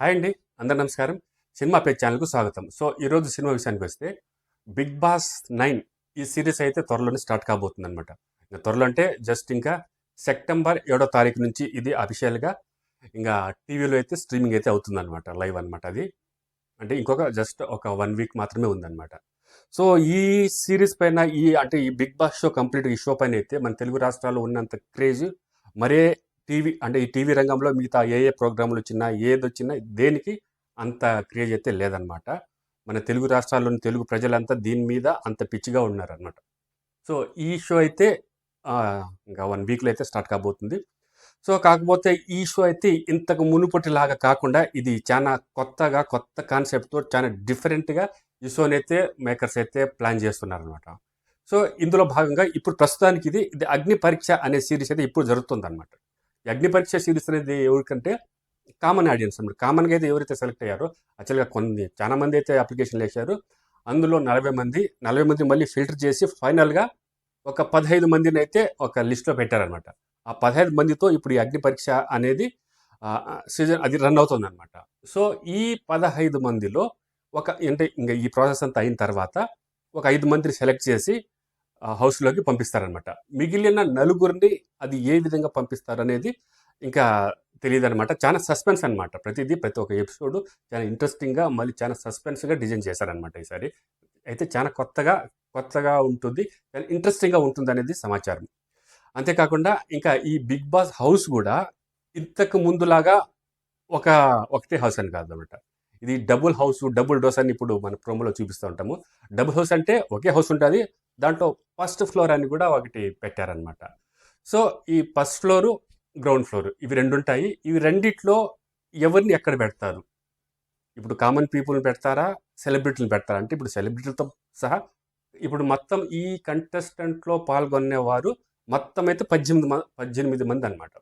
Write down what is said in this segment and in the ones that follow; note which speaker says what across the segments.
Speaker 1: Hi అండి అందరు నమస్కారం. సినిమా పేజ్ ఛానల్కు స్వాగతం. సో ఈరోజు సినిమా విషయానికి వస్తే బిగ్ బాస్ నైన్ ఈ సిరీస్ అయితే త్వరలోనే స్టార్ట్ కాబోతుంది అనమాట ఇంకా త్వరలో అంటే జస్ట్ ఇంకా సెప్టెంబర్ ఏడో తారీఖు నుంచి ఇది అఫీషియల్గా ఇంకా టీవీలో అయితే స్ట్రీమింగ్ అయితే అవుతుంది అనమాట లైవ్ అనమాట అది. అంటే ఇంకొక జస్ట్ ఒక వన్ వీక్ మాత్రమే ఉందన్నమాట. సో ఈ సిరీస్ పైన ఈ అంటే ఈ బిగ్ బాస్ షో కంప్లీట్ ఈ షో పైన అయితే మన తెలుగు రాష్ట్రాల్లో ఉన్నంత క్రేజ్ మరే టీవీ అంటే ఈ టీవీ రంగంలో మిగతా ఏ ఏ ప్రోగ్రాంలు వచ్చినా ఏది వచ్చినా దేనికి అంత క్రియేజ్ అయితే లేదనమాట. మన తెలుగు రాష్ట్రాల్లోని తెలుగు ప్రజలంతా దీని మీద అంత పిచ్చిగా ఉన్నారనమాట. సో ఈ షో అయితే ఇంకా వన్ వీక్లో అయితే స్టార్ట్ కాబోతుంది. సో కాకపోతే ఈ షో అయితే ఇంతకు మునుపటిలాగా కాకుండా ఇది చాలా కొత్తగా కొత్త కాన్సెప్ట్తో చాలా డిఫరెంట్గా ఈ షోని అయితే మేకర్స్ అయితే ప్లాన్ చేస్తున్నారనమాట. సో ఇందులో భాగంగా ఇప్పుడు ప్రస్తుతానికి ఇది ఇది అగ్ని పరీక్ష అనే సిరీస్ అయితే ఇప్పుడు జరుగుతుంది అనమాట అగ్ని పరీక్ష సిరీస్ అనేది ఎవరికంటే కామన్ ఆడియన్స్ అనమాట కామన్గా అయితే ఎవరైతే సెలెక్ట్ అయ్యారో యాక్చువల్గా కొన్ని చాలా మంది అయితే అప్లికేషన్లు వేశారు. అందులో నలభై మంది నలభై మంది మళ్ళీ ఫిల్టర్ చేసి ఫైనల్గా ఒక పదహైదు మందిని అయితే ఒక లిస్ట్లో పెట్టారనమాట ఆ పదహైదు మందితో ఇప్పుడు ఈ అగ్ని పరీక్ష అనేది సీజన్ అది రన్ అవుతుంది అనమాట సో ఈ పదహైదు మందిలో ఒక అంటే ఇంకా ఈ ప్రాసెస్ అంతా అయిన తర్వాత ఒక ఐదు మందిని సెలెక్ట్ చేసి హౌస్లోకి పంపిస్తారనమాట మిగిలిన నలుగురిని అది ఏ విధంగా పంపిస్తారనేది ఇంకా తెలియదు అనమాట చాలా సస్పెన్స్ అనమాట ప్రతిదీ ప్రతి ఒక్క ఎపిసోడ్ చాలా ఇంట్రెస్టింగ్గా మళ్ళీ చాలా సస్పెన్స్గా డిజైన్ చేశారనమాట ఈసారి. అయితే చాలా కొత్తగా కొత్తగా ఉంటుంది చాలా ఇంట్రెస్టింగ్గా ఉంటుంది అనేది సమాచారం. అంతేకాకుండా ఇంకా ఈ బిగ్ బాస్ హౌస్ కూడా ఇంతకు ముందులాగా ఒక ఒకటే హౌస్ అని కాదు అనమాట ఇది డబుల్ హౌస్ డబుల్ డోస్ అని ఇప్పుడు మన ప్రోమోలో చూపిస్తూ ఉంటాము. డబుల్ హౌస్ అంటే ఒకే హౌస్ ఉంటుంది దాంట్లో ఫస్ట్ ఫ్లోర్ అని కూడా ఒకటి పెట్టారనమాట సో ఈ ఫస్ట్ ఫ్లోరు గ్రౌండ్ ఫ్లోర్ ఇవి రెండు ఉంటాయి ఇవి రెండిట్లో ఎవరిని ఎక్కడ పెడతారు? ఇప్పుడు కామన్ పీపుల్ని పెడతారా? సెలబ్రిటీని పెడతారా? అంటే ఇప్పుడు సెలబ్రిటీలతో సహా ఇప్పుడు మొత్తం ఈ కంటెస్టెంట్లో పాల్గొనేవారు మొత్తం అయితే పద్దెనిమిది మంది పద్దెనిమిది మంది అనమాట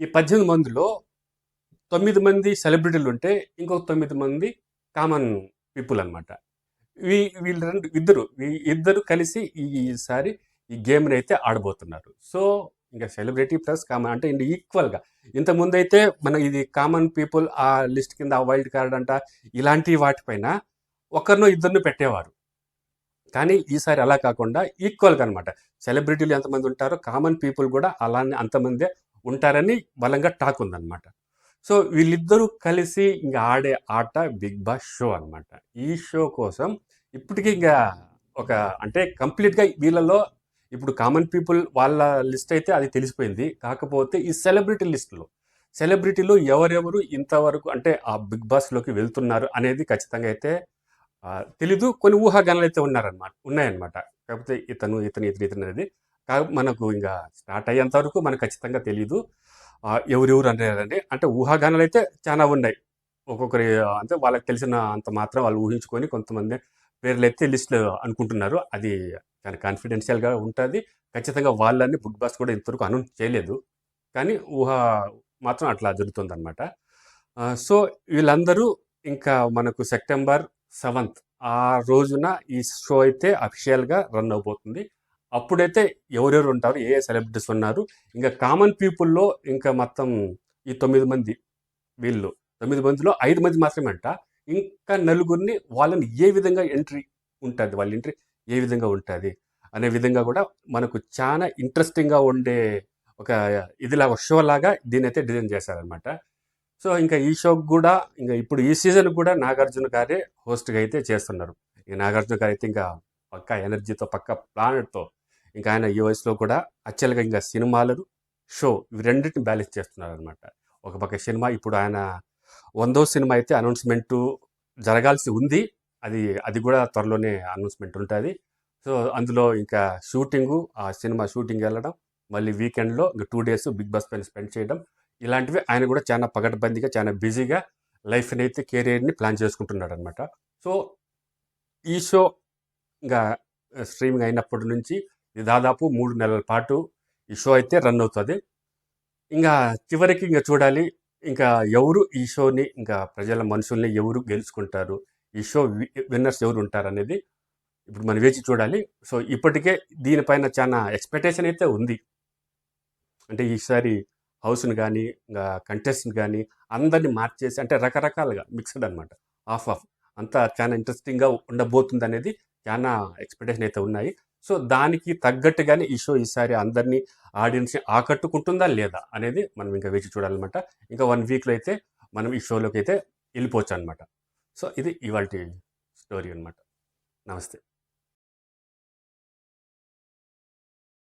Speaker 1: ఈ పద్దెనిమిది మందిలో తొమ్మిది మంది సెలబ్రిటీలు ఉంటే ఇంకొక తొమ్మిది మంది కామన్ పీపుల్ అనమాట వీ వీళ్ళు రెండు ఇద్దరు ఇద్దరు కలిసి ఈ- ఈసారి ఈ గేమ్ని అయితే ఆడబోతున్నారు. సో ఇంకా సెలబ్రిటీ ప్లస్ కామన్ అంటే ఇంక ఈక్వల్గా. ఇంతకుముందు అయితే మన ఇది కామన్ పీపుల్ ఆ లిస్ట్ కింద ఆ వైల్డ్ కార్డ్ అంట ఇలాంటి వాటిపైన ఒకరినో ఇద్దరిని పెట్టేవారు. కానీ ఈసారి అలా కాకుండా ఈక్వల్గా అనమాట సెలబ్రిటీలు ఎంతమంది ఉంటారో కామన్ పీపుల్ కూడా అలానే అంతమందే ఉంటారని బలంగా టాక్ ఉందన్నమాట. సో వీళ్ళిద్దరూ కలిసి ఇంకా ఆడే ఆట బిగ్ బాస్ షో అనమాట ఈ షో కోసం ఇప్పటికీ ఇంకా ఒక అంటే కంప్లీట్గా వీళ్ళలో ఇప్పుడు కామన్ పీపుల్ వాళ్ళ లిస్ట్ అయితే అది తెలిసిపోయింది. కాకపోతే ఈ సెలబ్రిటీ లిస్టులో సెలబ్రిటీలు ఎవరెవరు ఇంతవరకు అంటే ఆ బిగ్ బాస్లోకి వెళ్తున్నారు అనేది ఖచ్చితంగా అయితే తెలీదు. కొన్ని ఊహాగానాలు అయితే ఉన్నారనమాట ఉన్నాయన్నమాట. కాకపోతే ఇతను ఇతను ఇతను ఇతను అనేది మనకు ఇంకా స్టార్ట్ అయ్యేంత వరకు మనకు ఖచ్చితంగా తెలియదు ఎవరెవరు అనేదండి. అంటే ఊహాగానాలు అయితే చాలా ఉన్నాయి. ఒక్కొక్కరి అంటే వాళ్ళకి తెలిసిన అంత మాత్రం వాళ్ళు ఊహించుకొని కొంతమంది పేర్లు అయితే లిస్ట్ అనుకుంటున్నారు. అది చాలా కాన్ఫిడెన్షియల్గా ఉంటుంది. ఖచ్చితంగా వాళ్ళని బుక్ బాస్ కూడా ఇంతవరకు అనౌన్స్ చేయలేదు. కానీ ఊహ మాత్రం అట్లా జరుగుతుంది అనమాట సో వీళ్ళందరూ ఇంకా మనకు సెప్టెంబర్ సెవెంత్ ఆ రోజున ఈ షో అయితే అఫిషియల్గా రన్ అవబోతుంది. అప్పుడైతే ఎవరెవరు ఉంటారు ఏ ఏ సెలబ్రిటీస్ ఉన్నారు ఇంకా కామన్ పీపుల్లో ఇంకా మొత్తం ఈ తొమ్మిది మంది వీళ్ళు తొమ్మిది మందిలో ఐదు మంది మాత్రమే అంట ఇంకా నలుగురిని వాళ్ళని ఏ విధంగా ఎంట్రీ ఉంటుంది వాళ్ళ ఎంట్రీ ఏ విధంగా ఉంటుంది అనే విధంగా కూడా మనకు చాలా ఇంట్రెస్టింగ్గా ఉండే ఒక ఇదిలాగా షో లాగా దీని అయితే డిజైన్ చేశారనమాట సో ఇంకా ఈ షోకి కూడా ఇంకా ఇప్పుడు ఈ సీజన్ కూడా నాగార్జున గారే హోస్ట్గా అయితే చేస్తున్నారు. ఈ నాగార్జున గారు అయితే ఇంకా పక్క ఎనర్జీతో పక్క ప్లానెట్తో ఇంకా ఆయన ఈ వయసులో కూడా యాక్చువల్గా ఇంకా సినిమాలను షో ఇవి రెండింటిని బ్యాలెన్స్ చేస్తున్నారు అనమాట ఒక పక్క సినిమా ఇప్పుడు ఆయన వందో సినిమా అయితే అనౌన్స్మెంట్ జరగాల్సి ఉంది. అది అది కూడా త్వరలోనే అనౌన్స్మెంట్ ఉంటుంది. సో అందులో ఇంకా షూటింగు ఆ సినిమా షూటింగ్ వెళ్ళడం మళ్ళీ వీకెండ్లో ఇంకా టూ డేస్ బిగ్ బాస్ పైన స్పెండ్ చేయడం ఇలాంటివి ఆయన కూడా చాలా పగడ్బందీగా చాలా బిజీగా లైఫ్ని అయితే కెరీర్ని ప్లాన్ చేసుకుంటున్నాడు అనమాట సో ఈ షో ఇంకా స్ట్రీమింగ్ అయినప్పటి నుంచి ఇది దాదాపు మూడు నెలల పాటు ఈ షో అయితే రన్ అవుతుంది. ఇంకా చివరికి ఇంకా చూడాలి ఇంకా ఎవరు ఈ షోని ఇంకా ప్రజల మనుషుల్ని ఎవరు గెలుచుకుంటారు ఈ షో విన్నర్స్ ఎవరు ఉంటారు అనేది ఇప్పుడు మనం వేచి చూడాలి. సో ఇప్పటికే దీనిపైన చాలా ఎక్స్పెక్టేషన్ అయితే ఉంది. అంటే ఈసారి హౌస్ని కానీ ఇంకా కంటెస్ట్ని కానీ అందరినీ మార్చేసి అంటే రకరకాలుగా మిక్స్డ్ అనమాట ఆఫ్ ఆఫ్ అంతా చాలా ఇంట్రెస్టింగ్గా ఉండబోతుంది అనేది చాలా ఎక్స్పెక్టేషన్ అయితే ఉన్నాయి. సో దానికి తగ్గట్టుగానే ఈ షో ఈసారి అందరినీ ఆడియన్స్ని ఆకట్టుకుంటుందా లేదా అనేది మనం ఇంకా వేచి చూడాలన్నమాట. ఇంకా వన్ వీక్లో అయితే మనం ఈ షోలోకి అయితే వెళ్ళిపోవచ్చు అనమాట సో ఇది ఇవాళ స్టోరీ అనమాట నమస్తే.